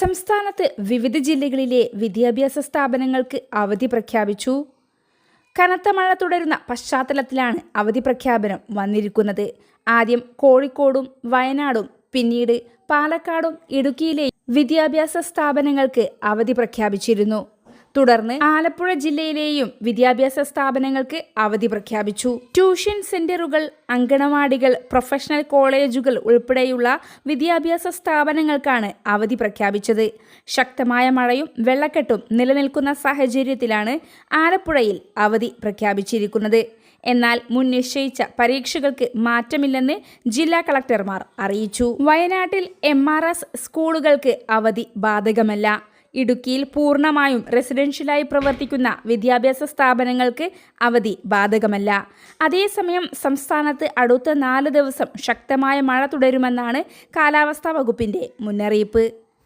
സംസ്ഥാനത്ത് വിവിധ ജില്ലകളിലെ വിദ്യാഭ്യാസ സ്ഥാപനങ്ങൾക്ക് അവധി പ്രഖ്യാപിച്ചു. കനത്ത മഴ തുടരുന്ന പശ്ചാത്തലത്തിലാണ് അവധി പ്രഖ്യാപനം വന്നിരിക്കുന്നത്. ആദ്യം കോഴിക്കോടും വയനാടും പിന്നീട് പാലക്കാടും ഇടുക്കിയിലെ വിദ്യാഭ്യാസ സ്ഥാപനങ്ങൾക്ക് അവധി പ്രഖ്യാപിച്ചിരുന്നു. തുടർന്ന് ആലപ്പുഴ ജില്ലയിലെയും വിദ്യാഭ്യാസ സ്ഥാപനങ്ങൾക്ക് അവധി പ്രഖ്യാപിച്ചു. ട്യൂഷൻ സെന്ററുകൾ അങ്കണവാടികൾ പ്രൊഫഷണൽ കോളേജുകൾ ഉൾപ്പെടെയുള്ള വിദ്യാഭ്യാസ സ്ഥാപനങ്ങൾക്കാണ് അവധി പ്രഖ്യാപിച്ചത്. ശക്തമായ മഴയും വെള്ളക്കെട്ടും നിലനിൽക്കുന്ന സാഹചര്യത്തിലാണ് ആലപ്പുഴയിൽ അവധി പ്രഖ്യാപിച്ചിരിക്കുന്നത്. എന്നാൽ മുൻ നിശ്ചയിച്ച പരീക്ഷകൾക്ക് മാറ്റമില്ലെന്ന് ജില്ലാ കളക്ടർമാർ അറിയിച്ചു. വയനാട്ടിൽ എം സ്കൂളുകൾക്ക് അവധി ബാധകമല്ല. ഇടുക്കിയിൽ പൂർണമായും റെസിഡൻഷ്യലായി പ്രവർത്തിക്കുന്ന വിദ്യാഭ്യാസ സ്ഥാപനങ്ങൾക്ക് അവധി ബാധകമല്ല. അതേസമയം സംസ്ഥാനത്ത് അടുത്ത നാല് ദിവസം ശക്തമായ മഴ തുടരുമെന്നാണ് കാലാവസ്ഥാ വകുപ്പിന്റെ മുന്നറിയിപ്പ്.